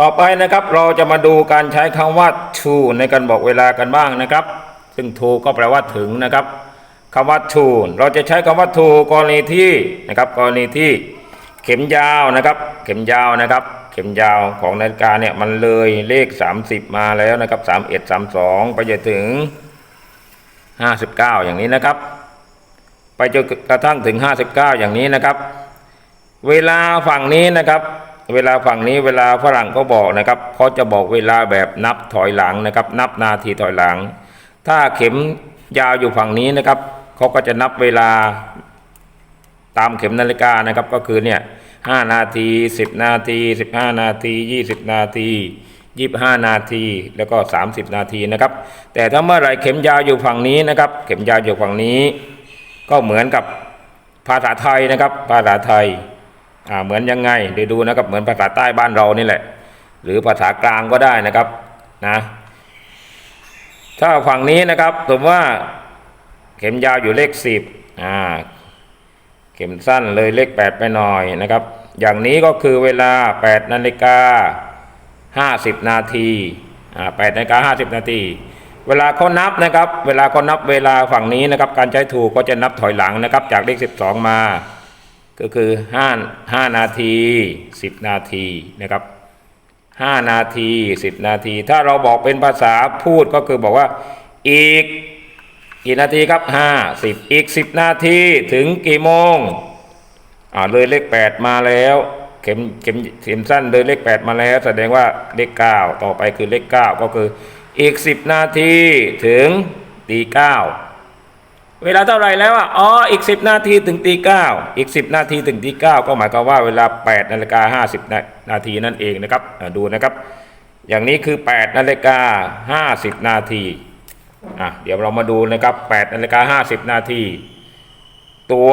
ต่อไปนะครับเราจะมาดูการใช้คำว่า to ในการบอกเวลากันบ้างนะครับ ซึ่ง to ก็แปลว่าถึงนะครับคำว่า to เราจะใช้คำว่า to กรณีที่นะครับกรณีที่เข็มยาวนะครับ เข็มยาวนะครับ เข็มยาวของนาฬิกาเนี่ยมันเลยเลข 30 มาแล้วนะครับ31 32 ไปจนถึง 59 อย่างนี้นะครับ ไปจนกระทั่งถึง 59 อย่างนี้นะครับ เวลาฝั่งนี้นะครับ เวลาฝั่งนี้เวลาฝรั่งก็บอกนะครับเขาจะบอกเวลาแบบนับถอยหลังนะครับ นับนาทีถอยหลัง ถ้าเข็มยาวอยู่ฝั่งนี้นะครับเขาก็จะนับเวลาตามเข็มนาฬิกานะครับก็คือเนี่ยห้านาทีสิบนาทีสิบห้านาทียี่สิบนาทียี่บห้านาทีแล้วก็สามสิบนาทีนะครับ แต่ถ้าเมื่อไรเข็มยาวอยู่ฝั่งนี้นะครับ เข็มยาวอยู่ฝั่งนี้ ก็เหมือนกับภาษาไทยนะครับ ภาษาไทย อ่าเหมือนยังไงเดี๋ยวดูนะครับเหมือนภาษาใต้บ้านเรานี่แหละ หรือภาษากลางก็ได้นะครับนะถ้าฝั่งนี้นะครับสมว่าเข็มยาวอยู่เลขสิบอ่าเข็มสั้นเลยเลขแปดไปหน่อยนะครับ อย่างนี้ก็คือเวลาแปดนาฬิกาห้าสิบนาทีอ่าแปดนาฬิกาห้าสิบนาทีเวลาเขานับนะครับ เวลาเขานับเวลาฝั่งนี้นะครับ การใช้ถูกก็จะนับถอยหลังนะครับ จากเลขสิบสองมา ก็คือห้าห้านาทีสิบนาทีนะครับห้านาทีสิบนาที ถ้าเราบอกเป็นภาษาพูดก็คือบอกว่าอีกกี่นาทีครับห้าสิบอีกสิบนาทีถึงกี่โมงอ่าเลยเลขแปดมาแล้วเข็มเข็มเข็มสั้นเลยเลขแปดมาแล้ว แสดงว่าเลขเก้าต่อไปคือเลขเก้าก็คืออีกสิบนาทีถึงตีเก้า เวลาเท่าไรแล้วอะอ๋ออีก 10 นาทีถึงตีเก้าอีก 10 นาทีถึงตีเก้าก็หมายความว่าเวลา8นาฬิกา50นานาทีนั่นเองนะครับดูนะครับ อย่างนี้คือ8นาฬิกา50 นาทีอะเดี๋ยวเรามาดูนะครับ8นาฬิกา50 นาทีตัว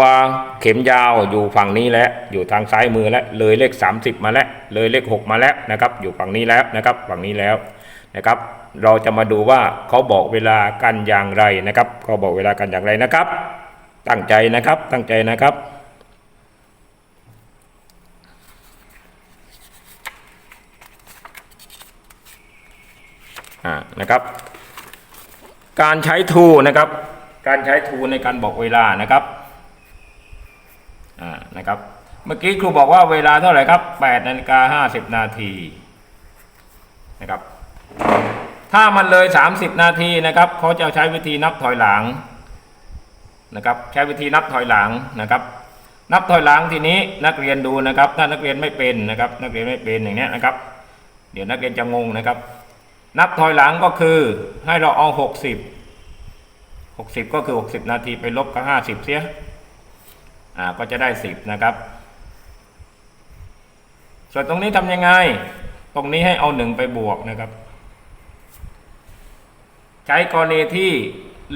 เข็มยาวอยู่ฝั่งนี้แล้วอยู่ทางซ้ายมือแล้วเลยเลข 30 มาแล้วเลยเลข 6 มาแล้วนะครับ อยู่ฝั่งนี้แล้วนะครับ ฝั่งนี้แล้วนะครับ เราจะมาดูว่าเขาบอกเวลากันอย่างไรนะครับเขาบอกเวลากันอย่างไรนะครับ ตั้งใจนะครับตั้งใจนะครับอ่านะครับ การใช้ทูนะครับ การใช้ทูในการบอกเวลานะครับอ่านะครับ เมื่อกี้ครูบอกว่าเวลาเท่าไหร่ครับ8นาฬิกา50นาทีนะครับ ถ้ามันเลย 30 นาทีนะครับเขาจะใช้วิธีนับถอยหลังนะครับใช้วิธีนับถอยหลังนะครับ นับถอยหลังทีนี้นักเรียนดูนะครับ ถ้านักเรียนไม่เป็นนะครับ นักเรียนไม่เป็นอย่างนี้นะครับ เดี๋ยวนักเรียนจะงงนะครับ นับถอยหลังก็คือให้เราเอา 60 60 ก็คือ 60 นาทีไปลบกับ50 เสียอ่าก็จะได้ 10 นะครับ ส่วนตรงนี้ทำยังไง ตรงนี้ให้เอา 1 ไปบวกนะครับ ใช้กรณีที่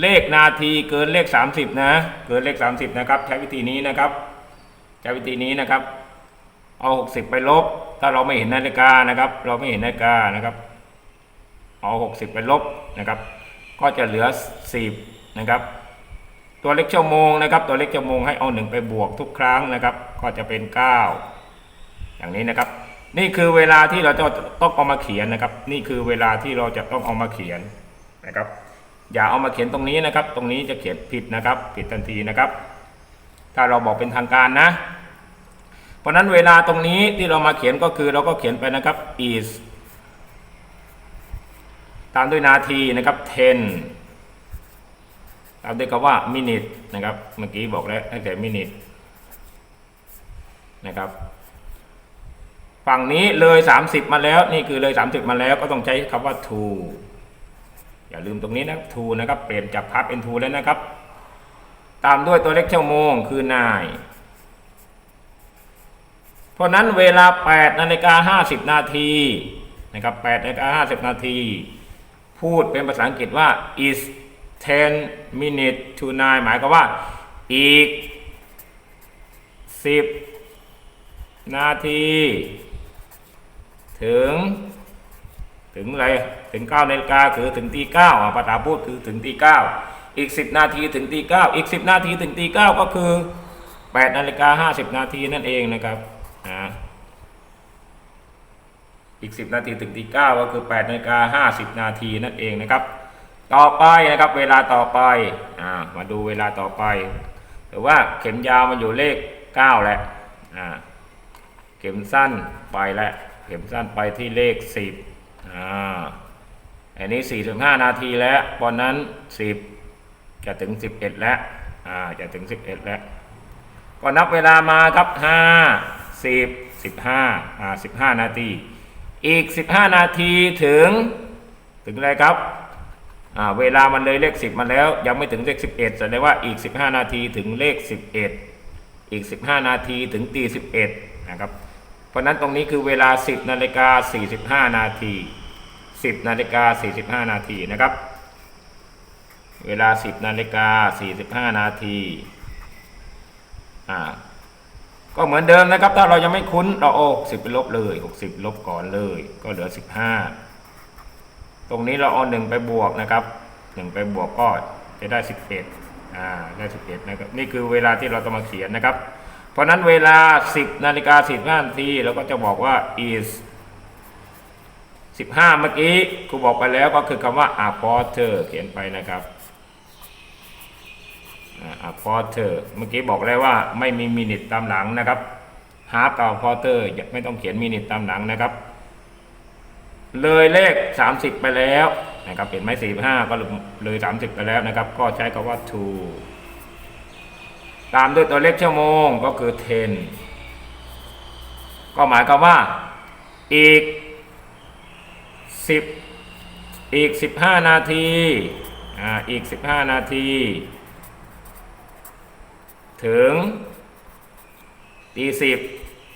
เลขนาทีเกินเลข 30 นะ เกินเลข 30 นะครับ ใช้วิธีนี้นะครับ ใช้วิธีนี้นะครับ เอา 60 ไปลบ ถ้าเราไม่เห็นนาฬิกานะครับ เราไม่เห็นนาฬิกานะครับ เอา 60 ไปลบนะครับ ก็จะเหลือ 10 นะครับ ตัวเลขชั่วโมงนะครับ ตัวเลขชั่วโมงให้เอา 1 ไปบวกทุกครั้งนะครับ ก็จะเป็น 9 อย่างนี้นะครับ นี่คือเวลาที่เราจะต้องเอามาเขียนนะครับ นี่คือเวลาที่เราจะต้องเอามาเขียน นะครับ อย่าเอามาเขียนตรงนี้นะครับ ตรงนี้จะเขียนผิดนะครับ ผิดทันทีนะครับ ถ้าเราบอกเป็นทางการนะ เพราะนั้นเวลาตรงนี้ที่เรามาเขียนก็คือเราก็เขียนไปนะครับ is ตามด้วยนาทีนะครับ10ตามด้วยคำว่า minute นะครับ เมื่อกี้บอกแล้วตั้งแต่ minute นะครับ ฝั่งนี้เลย 30 มาแล้ว นี่คือเลย 30 มาแล้วก็ต้องใช้คำว่า to อย่าลืมตรงนี้นะ to นะครับ เปลี่ยนจากพับเป็น to แล้วนะครับ ตามด้วยตัวเลขชั่วโมงคือนาย เพราะนั้นเวลา8นาฬิกา50 นาทีนะครับ8นาฬิกา50 นาที พูดเป็นภาษาอังกฤษว่า is 10 minutes to 9 หมายความว่า อีก 10 นาที ถึง ถึงอะไรถึง9นาฬิกาคือถึงตีเก้าอะภาษาพูดคือถึงตีเก้าอีก10นาทีถึงตีเก้าอีก10นาทีถึงตีเก้าก็คือ8นาฬิกา50นาทีนั่นเองนะครับอ่าอีก10นาทีถึงตี9ก็คือ8นาฬิกา50นาทีนั่นเองนะครับ ต่อไปนะครับเวลาต่อไปอ่ามาดูเวลาต่อไปหรือว่าเข็มยาวมันอยู่เลข9แหล้วอ่าเข็มสั้นไปแล้วเข็มสั้นไปที่เลข10 อ่าอันนี้45นาทีแล้วตอนนั้น10จะถึง11แล้วอ่าจะถึง11แล้ว ก็นับเวลามาครับ5 10 15อ่า15นาที อีก15นาทีถึงถึงอะไรครับอ่าเวลามันเลยเลข10มาแล้ว ยังไม่ถึงเลข11แสดงว่าอีก15นาทีถึงเลข11อีก15นาทีถึงตี11นะครับ เพราะนั้นตรงนี้คือเวลา 10นาฬิกา45 นาที 10นาฬิกา45 นาทีนะครับ เวลา 10นาฬิกา45 นาทีอ่าก็เหมือนเดิมนะครับ ถ้าเรายังไม่คุ้นเราเอา60ไปลบเลย 60 ลบก่อนเลย ก็เหลือ 15 ตรงนี้เราเอา1ไปบวกนะครับ1ไปบวกก็จะได้ 11อ่าได้ 11นะครับนี่คือเวลาที่เราต้องมาเขียนนะครับ เพราะนั้นเวลา 10นาฬิกา15นาทีเราก็จะบอกว่า is 15 เมื่อกี้ครูบอกไปแล้วก็คือคำว่า a quarter เขียนไปนะครับอ่าพอเตอร์เมื่อกี้บอกแล้วว่าไม่มีมินิทตามหลังนะครับฮาร์ปกับพอเตอร์ไม่ต้องเขียนมินิทตามหลังนะครับ เลยเลข 30 ไปแล้วนะครับเห็นไหม45 ก็เลย 30 ไปแล้วนะครับ ก็ใช้คำว่า to ตามด้วยตัวเลขชั่วโมงก็คือ 10 ก็หมายความว่าอีก 10 อีก 15 นาทีอ่าอีก 15 นาที ถึงตีสิบ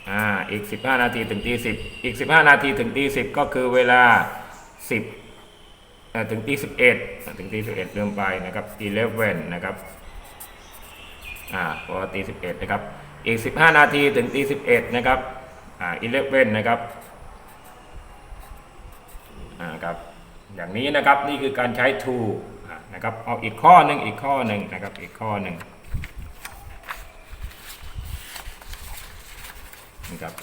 อ่าอีกสิบห้านาทีถึงตีสิบอีกสิบห้านาทีถึงตีสิบก็คือเวลาสิบถึงตีสิบเอ็ดถึงตีสิบเอ็ดเริ่มไปนะครับ eleven นะครับ อ่าพอตีสิบเอ็ดนะครับ อีกสิบห้านาทีถึงตีสิบเอ็ดนะครับอ่า eleven นะครับอ่าครับอย่างนี้นะครับนี่คือการใช้ to นะครับเอาอีกข้อหนึ่งอีกข้อหนึ่งนะครับอีกข้อหนึ่งนะครับ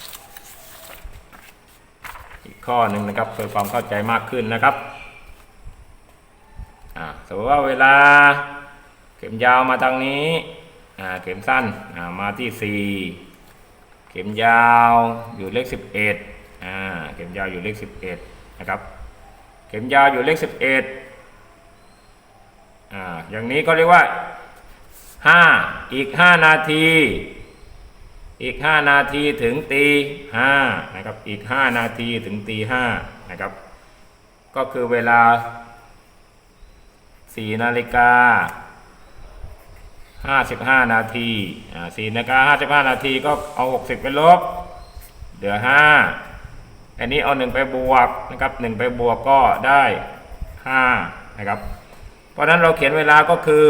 อีกข้อหนึ่งนะครับเพื่อความเข้าใจมากขึ้นนะครับอ่าสมมติว่าเวลาเข็มยาวมาทางนี้ เข็มสั้นมาที่ 4 เข็มยาวอยู่เลข 11อ่าเข็มยาวอยู่เลข 11 นะครับ เข็มยาวอยู่เลข 11อ่าอย่างนี้ก็เรียกว่า 5 อีก 5 นาที อีก 5 นาทีถึงตี5นะครับ อีก 5 นาทีถึงตี5นะครับ ก็คือเวลา 4 นาฬิกา 55 นาทีอ่า4นาฬิกา55 นาทีก็เอา 60 ไปลบ เหลือ 5 อันนี้เอา 1 ไปบวกนะครับ 1 ไปบวกก็ได้ 5 นะครับ เพราะนั้นเราเขียนเวลาก็คือ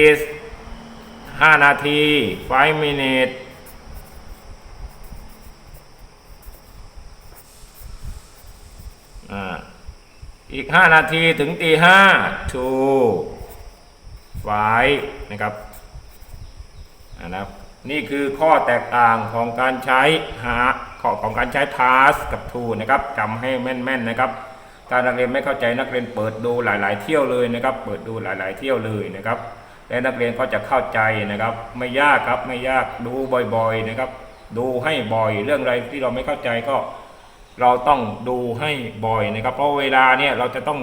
is 5 นาที 5 minute อ่าอีก 5 นาทีถึงตี5 to 5นะครับนะครับนี่คือข้อแตกต่างของการใช้หาข้อของการใช้ task กับ to นะครับจำให้แม่นๆนะครับถ้านักเรียนไม่เข้าใจนักเรียนเปิดดูหลาย ๆ เที่ยวเลยนะครับ เปิดดูหลาย ๆ เที่ยวเลยนะครับและนักเรียนก็จะเข้าใจนะครับ ไม่ยากครับไม่ยากดูบ่อย ๆ นะครับ ดูให้บ่อยเรื่องอะไรที่เราไม่เข้าใจก็ เราต้องดูให้บ่อยนะครับ เพราะเวลาเนี่ยเราจะต้อง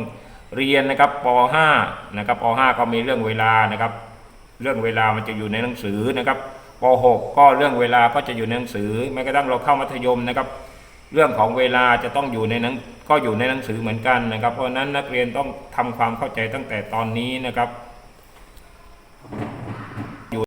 เรียนนะครับป .5 นะครับป .5 ก็มีเรื่องเวลานะครับ เรื่องเวลามันจะอยู่ในหนังสือนะครับป .6 ก็เรื่องเวลาก็จะอยู่ในหนังสือแม้กระทั่งเราเข้ามัธยมนะครับ เรื่องของเวลาจะต้องอยู่ในหนังก็อยู่ในหนังสือเหมือนกันนะครับ เพราะนั้นนักเรียนต้องทำความเข้าใจตั้งแต่ตอนนี้นะครับ